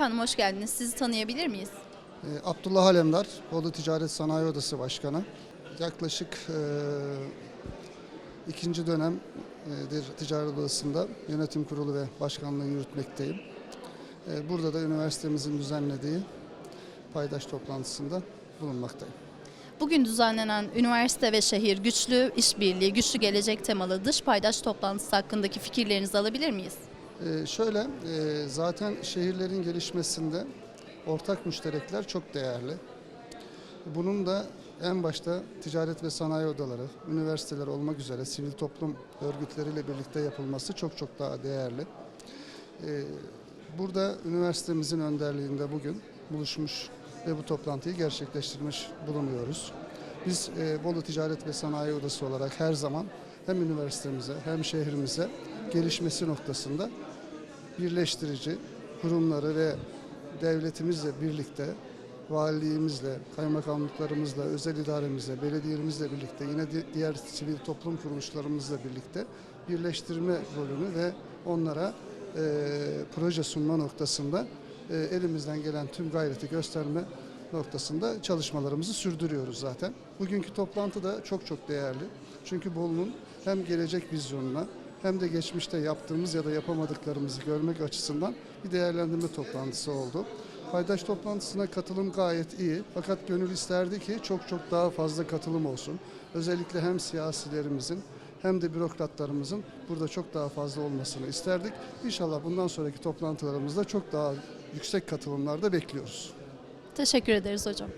Efendim hoş geldiniz. Sizi tanıyabilir miyiz? Ee, Abdullah Alemdar, Bolu Ticaret Sanayi Odası Başkanı. Yaklaşık e, ikinci dönemdir Ticaret Odası'nda yönetim kurulu ve başkanlığı yürütmekteyim. E, burada da üniversitemizin düzenlediği paydaş toplantısında bulunmaktayım. Bugün düzenlenen üniversite ve şehir güçlü işbirliği, güçlü gelecek temalı dış paydaş toplantısı hakkındaki fikirlerinizi alabilir miyiz? Ee, şöyle, e, zaten şehirlerin gelişmesinde ortak müşterekler çok değerli. Bunun da en başta ticaret ve sanayi odaları, üniversiteler olmak üzere sivil toplum örgütleriyle birlikte yapılması çok çok daha değerli. Ee, Burada üniversitemizin önderliğinde bugün buluşmuş ve bu toplantıyı gerçekleştirmiş bulunuyoruz. Biz e, Bolu Ticaret ve Sanayi Odası olarak her zaman hem üniversitemize hem şehrimize gelişmesi noktasında birleştirici kurumları ve devletimizle birlikte, valiliğimizle, kaymakamlıklarımızla, özel idaremizle, belediyemizle birlikte, yine di- diğer sivil toplum kuruluşlarımızla birlikte birleştirme rolünü ve onlara e, proje sunma noktasında e, elimizden gelen tüm gayreti gösterme noktasında çalışmalarımızı sürdürüyoruz zaten. Bugünkü toplantı da çok çok değerli. Çünkü Bolu'nun hem gelecek vizyonuna hem de geçmişte yaptığımız ya da yapamadıklarımızı görmek açısından bir değerlendirme toplantısı oldu. Paydaş toplantısına katılım gayet iyi fakat gönül isterdi ki çok çok daha fazla katılım olsun. Özellikle hem siyasilerimizin hem de bürokratlarımızın burada çok daha fazla olmasını isterdik. İnşallah bundan sonraki toplantılarımızda çok daha yüksek katılımlarda bekliyoruz. Teşekkür ederiz hocam.